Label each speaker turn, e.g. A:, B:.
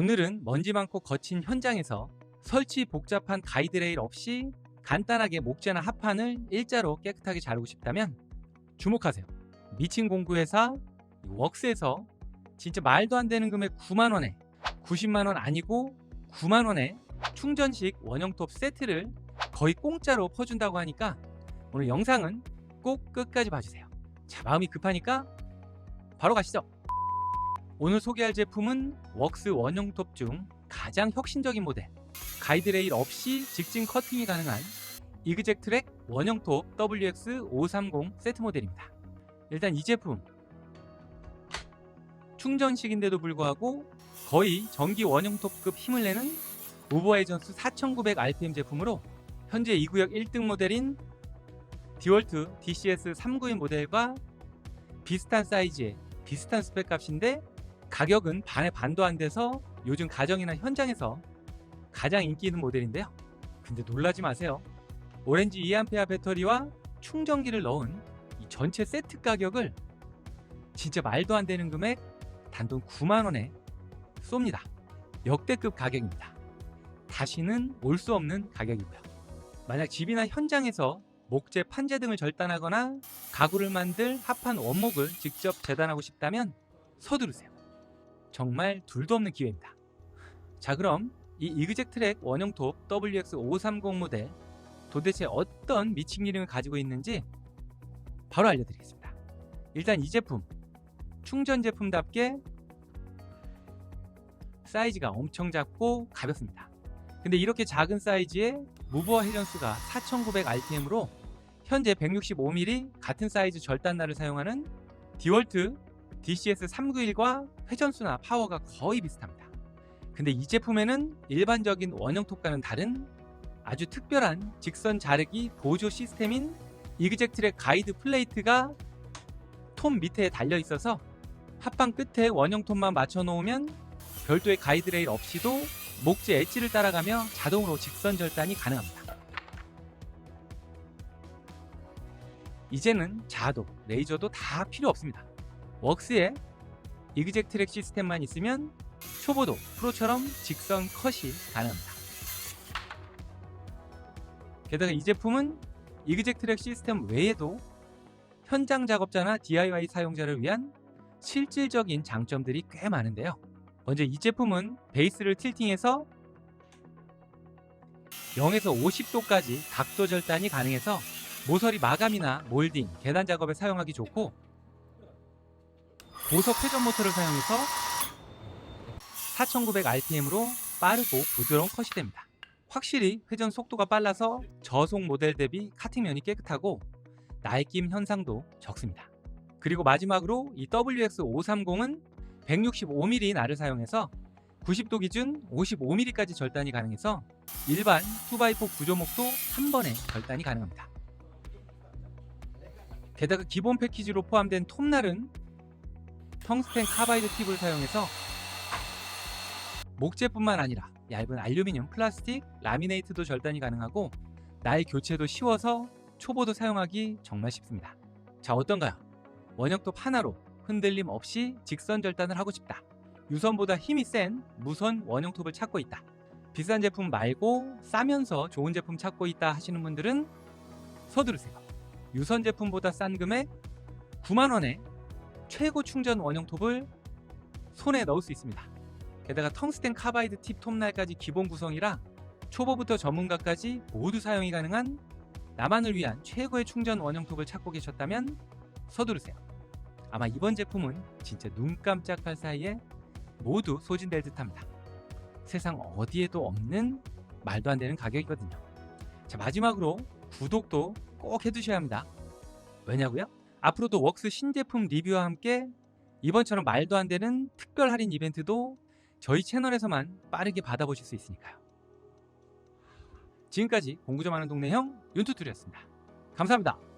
A: 오늘은 먼지 많고 거친 현장에서 설치 복잡한 가이드레일 없이 간단하게 목재나 합판을 일자로 깨끗하게 자르고 싶다면 주목하세요. 미친 공구회사 웍스에서 진짜 말도 안 되는 금액 9만 원에 90만 원 아니고 9만 원에 충전식 원형톱 세트를 거의 공짜로 퍼준다고 하니까 오늘 영상은 꼭 끝까지 봐주세요. 자, 마음이 급하니까 바로 가시죠. 오늘 소개할 제품은 웍스 원형톱 중 가장 혁신적인 모델 가이드레일 없이 직진 커팅이 가능한 이그젝 트랙 원형톱 WX530 세트 모델입니다. 일단 이 제품 충전식인데도 불구하고 거의 전기 원형톱급 힘을 내는 오버와이 전수 4900rpm 제품으로 현재 이 구역 1등 모델인 디월트 DCS 392 모델과 비슷한 사이즈에 비슷한 스펙 값인데 가격은 반의 반도 안 돼서 요즘 가정이나 현장에서 가장 인기 있는 모델인데요. 근데 놀라지 마세요. 오렌지 2A 배터리와 충전기를 넣은 이 전체 세트 가격을 진짜 말도 안 되는 금액 단돈 9만 원에 쏩니다. 역대급 가격입니다. 다시는 올 수 없는 가격이고요. 만약 집이나 현장에서 목재 판재 등을 절단하거나 가구를 만들 합판 원목을 직접 재단하고 싶다면 서두르세요. 정말 둘도 없는 기회입니다. 자 그럼 이 이그젝 트랙 원형톱 WX530 모델 도대체 어떤 미친 기능을 가지고 있는지 바로 알려드리겠습니다. 일단 이 제품 충전 제품답게 사이즈가 엄청 작고 가볍습니다. 근데 이렇게 작은 사이즈에 무브어 회전수가 4900rpm으로 현재 165mm 같은 사이즈 절단날을 사용하는 디월트 DCS 391과 회전수나 파워가 거의 비슷합니다. 근데 이 제품에는 일반적인 원형 톱과는 다른 아주 특별한 직선 자르기 보조 시스템인 이그젝 트랙 가이드 플레이트가 톱 밑에 달려 있어서 합판 끝에 원형 톱만 맞춰 놓으면 별도의 가이드 레일 없이도 목재 엣지를 따라가며 자동으로 직선 절단이 가능합니다. 이제는 자도, 레이저도 다 필요 없습니다. 웍스에 이그젝 트랙 시스템만 있으면 초보도 프로처럼 직선 컷이 가능합니다. 게다가 이 제품은 이그젝 트랙 시스템 외에도 현장 작업자나 DIY 사용자를 위한 실질적인 장점들이 꽤 많은데요. 먼저 이 제품은 베이스를 틸팅해서 0에서 50도까지 각도 절단이 가능해서 모서리 마감이나 몰딩, 계단 작업에 사용하기 좋고 고속 회전 모터를 사용해서 4900rpm으로 빠르고 부드러운 컷이 됩니다. 확실히 회전 속도가 빨라서 저속 모델 대비 카팅면이 깨끗하고 날김 현상도 적습니다. 그리고 마지막으로 이 WX530은 165mm 날을 사용해서 90도 기준 55mm까지 절단이 가능해서 일반 2x4 구조목도 한 번에 절단이 가능합니다. 게다가 기본 패키지로 포함된 톱날은 텅스텐 카바이드 팁을 사용해서 목재뿐만 아니라 얇은 알루미늄, 플라스틱, 라미네이트도 절단이 가능하고 날 교체도 쉬워서 초보도 사용하기 정말 쉽습니다. 자 어떤가요? 원형톱 하나로 흔들림 없이 직선 절단을 하고 싶다. 유선보다 힘이 센 무선 원형톱을 찾고 있다. 비싼 제품 말고 싸면서 좋은 제품 찾고 있다 하시는 분들은 서두르세요. 유선 제품보다 싼 금액 9만원에 최고 충전 원형톱을 손에 넣을 수 있습니다. 게다가 텅스텐 카바이드 팁 톱날까지 기본 구성이라 초보부터 전문가까지 모두 사용이 가능한 나만을 위한 최고의 충전 원형톱을 찾고 계셨다면 서두르세요. 아마 이번 제품은 진짜 눈 깜짝할 사이에 모두 소진될 듯합니다. 세상 어디에도 없는 말도 안 되는 가격이거든요. 자 마지막으로 구독도 꼭 해두셔야 합니다. 왜냐고요? 앞으로도 웍스 신제품 리뷰와 함께 이번처럼 말도 안 되는 특별 할인 이벤트도 저희 채널에서만 빠르게 받아보실 수 있으니까요. 지금까지 공구점 하는 동네 형 윤투툴이었습니다. 감사합니다.